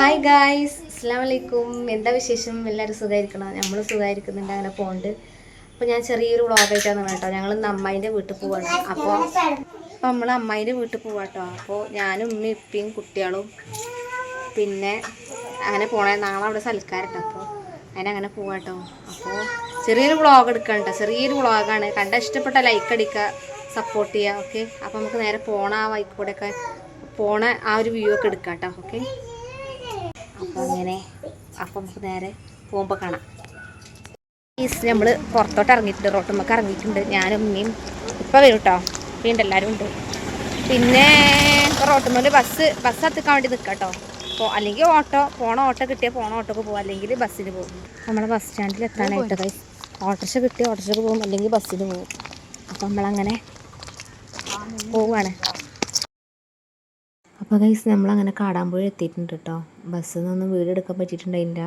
Hi guys അസ്സാം വലൈക്കും എന്താ വിശേഷം? എല്ലാവരും സുഖമായിരിക്കണം നമ്മൾ സുഖമായിരിക്കുന്നുണ്ട് അങ്ങനെ പോകുന്നുണ്ട് അപ്പോൾ ഞാൻ ചെറിയൊരു വ്ളോഗായിട്ടാണ് കേട്ടോ ഞങ്ങൾ ഇന്ന് അമ്മായിന്റെ വീട്ടിൽ പോവാണ്. അപ്പോൾ അപ്പോൾ നമ്മൾ അമ്മായിന്റെ വീട്ടിൽ പോവാട്ടോ അപ്പോൾ ഞാനും ഉമ്മയും ഇപ്പയും കുട്ടികളും പിന്നെ അങ്ങനെ പോണേ. നാളെ അവിടെ സൽക്കാരുണ്ട്. അപ്പോൾ അതിനങ്ങനെ പോവാട്ടോ അപ്പോൾ ചെറിയൊരു വ്ളോഗ് എടുക്കണ്ട ചെറിയൊരു വ്ളോഗാണ് കണ്ട ഇഷ്ടപ്പെട്ട ലൈക്ക് അടിക്കുക സപ്പോർട്ട് ചെയ്യുക ഓക്കെ അപ്പോൾ നമുക്ക് നേരെ പോണ ആ വൈക്കൂടെയൊക്കെ പോണ ആ ഒരു വ്യൂ ഒക്കെ എടുക്കാം കേട്ടോ ഓക്കെ അപ്പോൾ അങ്ങനെ അപ്പം നമുക്ക് നേരെ പോകുമ്പോൾ കാണാം. ഈസ് നമ്മൾ പുറത്തോട്ട് ഇറങ്ങിയിട്ടുണ്ട്. റോട്ടുമ്മക്ക് ഇറങ്ങിയിട്ടുണ്ട്. ഞാനും ഉമ്മയും ഇപ്പം വരും കേട്ടോ വീണ്ടും എല്ലാവരും ഉണ്ട്. പിന്നെ റോട്ടുമ്മൽ ബസ് ബസ് എത്തിക്കാൻ വേണ്ടി നിൽക്കാം കേട്ടോ അപ്പോൾ അല്ലെങ്കിൽ ഓട്ടോ പോണ ഓട്ടോ കിട്ടിയാൽ പോണ ഓട്ടോക്ക് പോകും അല്ലെങ്കിൽ ബസ്സിന് പോകും നമ്മളെ ബസ് സ്റ്റാൻഡിൽ എത്താനായിട്ട് കൈ ഓട്ടോറിക്ഷ കിട്ടിയ ഓട്ടോറിക്ഷക്ക് പോകും. അല്ലെങ്കിൽ ബസ്സിന് പോകും. അപ്പം നമ്മളങ്ങനെ പോവുകയാണ് അപ്പോൾ ഗൈസ് നമ്മളങ്ങനെ കാടാമ്പുഴ എത്തിയിട്ടുണ്ട് കേട്ടോ ബസ്സിൽ നിന്നൊന്നും വീഡിയോ എടുക്കാൻ പറ്റിയിട്ടുണ്ടായില്ല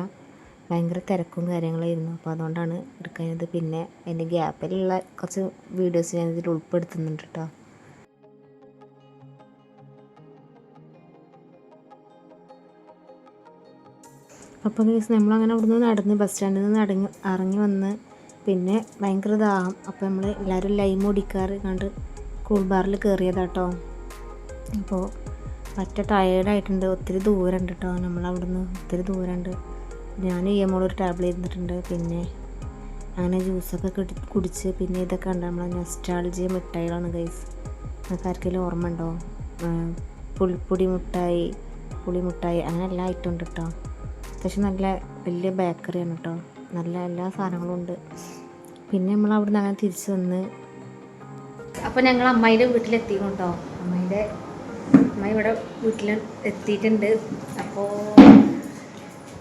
ഭയങ്കര തിരക്കും കാര്യങ്ങളായിരുന്നു. അപ്പോൾ അതുകൊണ്ടാണ് എടുക്കുന്നത് പിന്നെ എന്റെ ഗ്യാപ്പിലുള്ള കുറച്ച് വീഡിയോസ് ഞാൻ ഇതിൽ ഉൾപ്പെടുത്തുന്നുണ്ട് കേട്ടോ അപ്പോൾ ഗൈസ് നമ്മളങ്ങനെ അവിടുന്ന് നടന്ന് ബസ് സ്റ്റാൻഡിൽ നിന്ന് അടങ്ങി ഇറങ്ങി വന്ന് പിന്നെ ഭയങ്കര ദാഹം. അപ്പോൾ നമ്മൾ എല്ലാവരും ലൈം ഓടിക്കാറ് കണ്ട് കൂൾ ബാറിൽ കയറിയതാട്ടോ അപ്പോൾ പറ്റ ടയേർഡായിട്ടുണ്ട് ഒത്തിരി ദൂരമുണ്ട് കേട്ടോ നമ്മളവിടുന്ന് ഒത്തിരി ദൂരമുണ്ട് ഞാൻ ഈ ഒരു ടാബ്ലറ്റ് ഇരുന്നിട്ടുണ്ട്. പിന്നെ അങ്ങനെ ജ്യൂസൊക്കെ കുടി കുടിച്ച് പിന്നെ ഇതൊക്കെ ഉണ്ട് നമ്മളെ നൊസ്റ്റാൾജിയ മിഠായികളാണ് ഗൈസ് നിങ്ങൾക്ക് ആർക്കെങ്കിലും ഓർമ്മ ഉണ്ടോ? പുൽപ്പൊടി മിഠായി പുളി മിഠായി അങ്ങനെ എല്ലാ ഐറ്റം ഉണ്ട് കേട്ടോ അത്യാവശ്യം നല്ല വലിയ ബേക്കറിയാണ് കേട്ടോ നല്ല എല്ലാ സാധനങ്ങളും ഉണ്ട്. പിന്നെ നമ്മൾ അവിടെ നിന്ന് അങ്ങനെ തിരിച്ചു വന്ന് അപ്പോൾ ഞങ്ങൾ അമ്മയുടെ വീട്ടിലെത്തിയിട്ടുണ്ടോ അമ്മയുടെ അമ്മ ഇവിടെ വീട്ടിൽ എത്തിയിട്ടുണ്ട്. അപ്പോൾ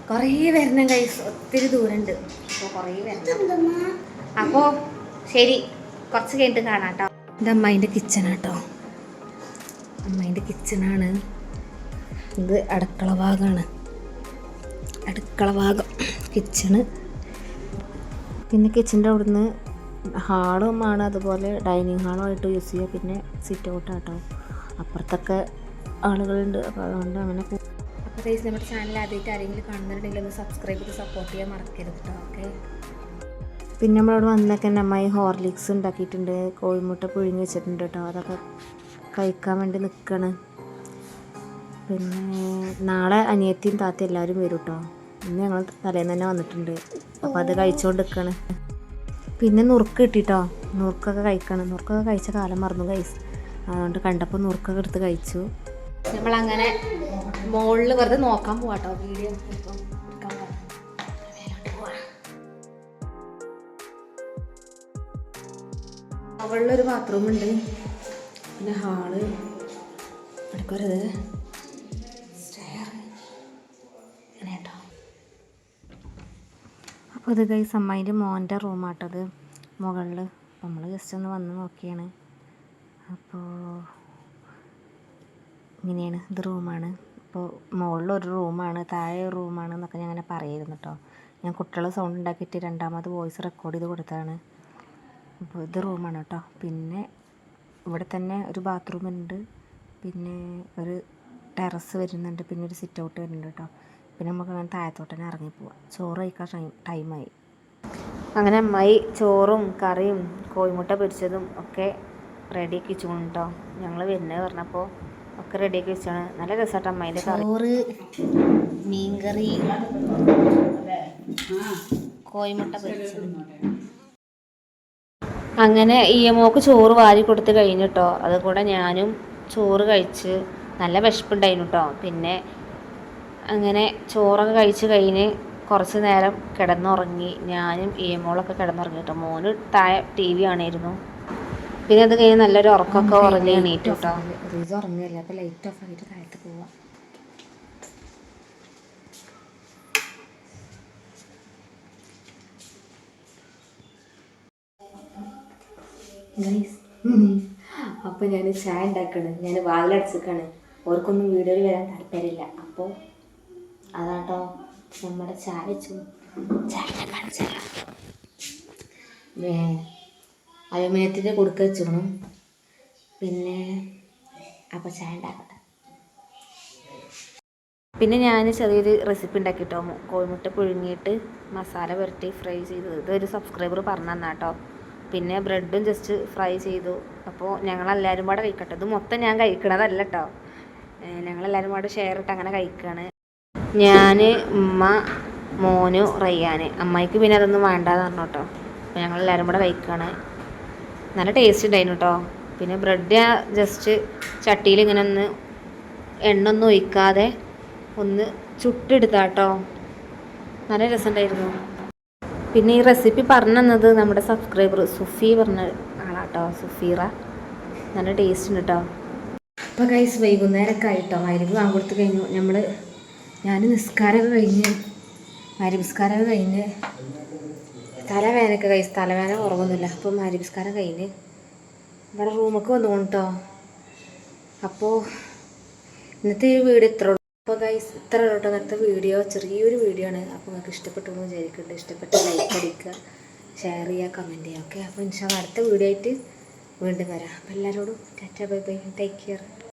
കുറേ വരണം കൈസ് ഒത്തിരി ദൂരമുണ്ട് അപ്പോൾ കുറേ വരണം. അപ്പോൾ ശരി. കുറച്ച് കഴിഞ്ഞിട്ട് കാണാം കേട്ടോ ഇത് അമ്മായിന്റെ കിച്ചണാട്ടോ അമ്മായിന്റെ കിച്ചണാണ് ഇത് അടുക്കള ഭാഗമാണ് അടുക്കള ഭാഗം. കിച്ചണ് പിന്നെ കിച്ചന്റെ അവിടുന്ന് ഹാളുമാണ് അതുപോലെ ഡൈനിങ് ഹാളുമായിട്ട് യൂസ് ചെയ്യുക പിന്നെ സിറ്റ് ഔട്ടാട്ടോ അപ്പുറത്തൊക്കെ ആളുകളുണ്ട്. അപ്പോൾ അതുകൊണ്ട് അങ്ങനെ അപ്പോൾ ഗൈസ് നമ്മുടെ ചാനൽ ആദ്യമായിട്ട് ആരെങ്കിലും കാണുന്നുണ്ടെങ്കിൽ ഒന്ന് സബ്സ്ക്രൈബ് ചെയ്ത് സപ്പോർട്ട് ചെയ്യാൻ മറക്കരുത് കേട്ടോ ഓക്കെ പിന്നെ നമ്മളവിടെ വന്നൊക്കെ എന്റെ അമ്മായി ഹോർലിക്സ് ഉണ്ടാക്കിയിട്ടുണ്ട്. കോഴിമുട്ട പുഴുങ്ങി വെച്ചിട്ടുണ്ട് കേട്ടോ അതൊക്കെ കഴിക്കാൻ വേണ്ടി നിൽക്കണം പിന്നെ നാളെ അനിയത്തിയും താത്ത എല്ലാവരും വരും കേട്ടോ ഇന്ന് ഞങ്ങൾ തലേന്ന് തന്നെ വന്നിട്ടുണ്ട്. അപ്പോൾ അത് കഴിച്ചുകൊണ്ട് നിൽക്കണം പിന്നെ നുറുക്ക് കിട്ടിട്ടോ. നുറുക്കൊക്കെ കഴിക്കണം. നുറുക്കൊക്കെ കഴിച്ച കാലം മറന്നു കൈസ് അതുകൊണ്ട് കണ്ടപ്പോൾ നുറുക്കൊക്കെ എടുത്ത് കഴിച്ചു. നമ്മളങ്ങനെ മുകളിൽ വെറുതെ നോക്കാൻ പോവാട്ടോ വീഡിയോ പോവാം. ബാത്റൂം ഉണ്ട്. പിന്നെ ഹാൾ. എടുക്കരുത് അപ്പോൾ ഇത് കൈ സമ്മതിന്റെ മോന്റെ റൂമാട്ടത് മുകളിൽ നമ്മൾ ജസ്റ്റ് ഒന്ന് വന്ന് നോക്കിയാണ്. അപ്പോൾ ഇങ്ങനെയാണ്. ഇത് റൂമാണ്. അപ്പോൾ മുകളിൽ ഒരു റൂമാണ് താഴെ ഒരു റൂമാണ് എന്നൊക്കെ ഞാൻ അങ്ങനെ പറയായിരുന്നു കേട്ടോ. ഞാൻ കുട്ടികളെ സൗണ്ട് ഉണ്ടാക്കിയിട്ട് രണ്ടാമത് വോയിസ് റെക്കോർഡ് ചെയ്ത് കൊടുത്തതാണ്. അപ്പോൾ ഇത് റൂമാണ് കേട്ടോ. പിന്നെ ഇവിടെ തന്നെ ഒരു ബാത്റൂം ഉണ്ട്. പിന്നെ ഒരു ടെറസ് വരുന്നുണ്ട്. പിന്നെ ഒരു സിറ്റ് ഔട്ട് വരുന്നുണ്ട് കേട്ടോ. പിന്നെ നമുക്ക് അങ്ങനെ താഴത്തോട്ട് തന്നെ ഇറങ്ങി പോവാം. ചോറ് കഴിക്കാൻ ടൈമായി. അങ്ങനെ അമ്മായി ചോറും കറിയും കോഴിമുട്ട പൊരിച്ചതും ഒക്കെ റെഡിയാക്കി വെച്ചു കേട്ടോ. ഞങ്ങൾ വരുന്നത് പറഞ്ഞപ്പോൾ ഒക്കെ റെഡിയാക്കി വെച്ചാണ്. നല്ല രസമാട്ടോ അമ്മായിന്റെ കറി. ചോറ് മീൻകറി കോഴിമുട്ട പൊരിച്ചത്. അങ്ങനെ ഈ ചോറ് വാരി കൊടുത്ത് കഴിഞ്ഞിട്ടോ അത് കൂടെ ഞാനും ചോറ് കഴിച്ച് നല്ല വിശപ്പുണ്ടായിരുന്നു കേട്ടോ പിന്നെ അങ്ങനെ ചോറൊക്കെ കഴിച്ച് കഴിഞ്ഞ് കുറച്ച് നേരം കിടന്നുറങ്ങി ഞാനും ഈ മോളൊക്കെ കിടന്നുറങ്ങി കേട്ടോ മോന് താഴെ ടി വി ആണായിരുന്നു പിന്നെ അത് കഴിഞ്ഞ് നല്ലൊരു ഉറക്കമൊക്കെ ഉറങ്ങി എണീറ്റ് കേട്ടോ. റീസ് ഉറങ്ങില്ല അപ്പോൾ ലൈറ്റ് ഓഫ് ആയിട്ട് താഴത്ത് പോവാം. ഗൈസ് അപ്പോൾ ഞാൻ ചായ ഉണ്ടാക്കണ്. ഞാൻ വാതിലടച്ചിക്കാണ് ഓർക്കൊന്നും വീഡിയോയിൽ വരാൻ താല്പര്യമില്ല. അപ്പോൾ അതാട്ടോ നമ്മുടെ ചായ വെച്ചു. ചായ കാണിച്ചു അലുമിനിയത്തിന്റെ കൊടുക്ക വെച്ചിക്കണം പിന്നെ അപ്പോൾ ചായ ഉണ്ടാക്കട്ടെ പിന്നെ ഞാൻ ചെറിയൊരു റെസിപ്പി ഉണ്ടാക്കിട്ടോ കോഴിമുട്ട പുഴുങ്ങിയിട്ട് മസാല പുരട്ടി ഫ്രൈ ചെയ്തു. ഇതൊരു സബ്സ്ക്രൈബർ പറഞ്ഞു തന്നാട്ടോ പിന്നെ ബ്രെഡും ജസ്റ്റ് ഫ്രൈ ചെയ്തു. അപ്പോൾ ഞങ്ങളെല്ലാവരും കൂടെ കഴിക്കട്ടെ. ഇത് മൊത്തം ഞാൻ കഴിക്കണതല്ല കേട്ടോ ഞങ്ങളെല്ലാവരും കൂടെ ഷെയർ ഇട്ട് അങ്ങനെ കഴിക്കുകയാണ് ഞാൻ ഉമ്മ മോനു റയ്യാന്. അമ്മായിക്ക് പിന്നെ അതൊന്നും വേണ്ടാന്ന് പറഞ്ഞു കേട്ടോ അപ്പോൾ ഞങ്ങളെല്ലാവരും കൂടെ കഴിക്കുകയാണ് നല്ല ടേസ്റ്റ് ഉണ്ടായിരുന്നു കേട്ടോ പിന്നെ ബ്രെഡ് ജസ്റ്റ് ചട്ടിയിൽ ഇങ്ങനെ ഒന്ന് എണ്ണ ഒന്നും ഒഴിക്കാതെ ഒന്ന് ചുട്ടെടുത്താട്ടോ നല്ല രസമുണ്ടായിരുന്നു പിന്നെ ഈ റെസിപ്പി പറഞ്ഞു തന്നത് നമ്മുടെ സബ്സ്ക്രൈബർ സുഫി പറഞ്ഞ ആളാട്ടോ സുഫീറ. നല്ല ടേസ്റ്റ് ഉണ്ട് കേട്ടോ അപ്പോൾ കൈസ് വൈകുന്നേരമൊക്കെ ആയിട്ടോ മരുന്ന് വാങ്ങിക്കൊടുത്ത് കഴിഞ്ഞു. നമ്മൾ ഞാൻ നിസ്കാരമൊക്കെ കഴിഞ്ഞ് മരുനിസ്കാരമൊക്കെ കഴിഞ്ഞ് തലവേനൊക്കെ കഴിച്ച് തലവേന കുറവൊന്നുമില്ല. അപ്പോൾ മാരിപുസ്കാരം കഴിഞ്ഞ് ഇവിടെ റൂമൊക്കെ വന്നു കൊണ്ടോ അപ്പോൾ ഇന്നത്തെ ഈ വീട് ഇത്ര ഉള്ളൂ. അപ്പോൾ ഗൈസ് ഇത്ര ഉള്ളൂ കേട്ടോ നേരത്തെ വീഡിയോ ചെറിയൊരു വീഡിയോ ആണ്. അപ്പോൾ നിങ്ങൾക്ക് ഇഷ്ടപ്പെട്ടു എന്ന് വിചാരിക്കുന്നുണ്ട്. ഇഷ്ടപ്പെട്ട ലൈക്ക് അടിക്കുക ഷെയർ ചെയ്യുക കമന്റ് ചെയ്യുക. ഓക്കെ അപ്പോൾ ഇൻഷാ അടുത്ത വീഡിയോ ആയിട്ട് വീണ്ടും വരാം. അപ്പോൾ എല്ലാവരോടും tata bye bye. Take care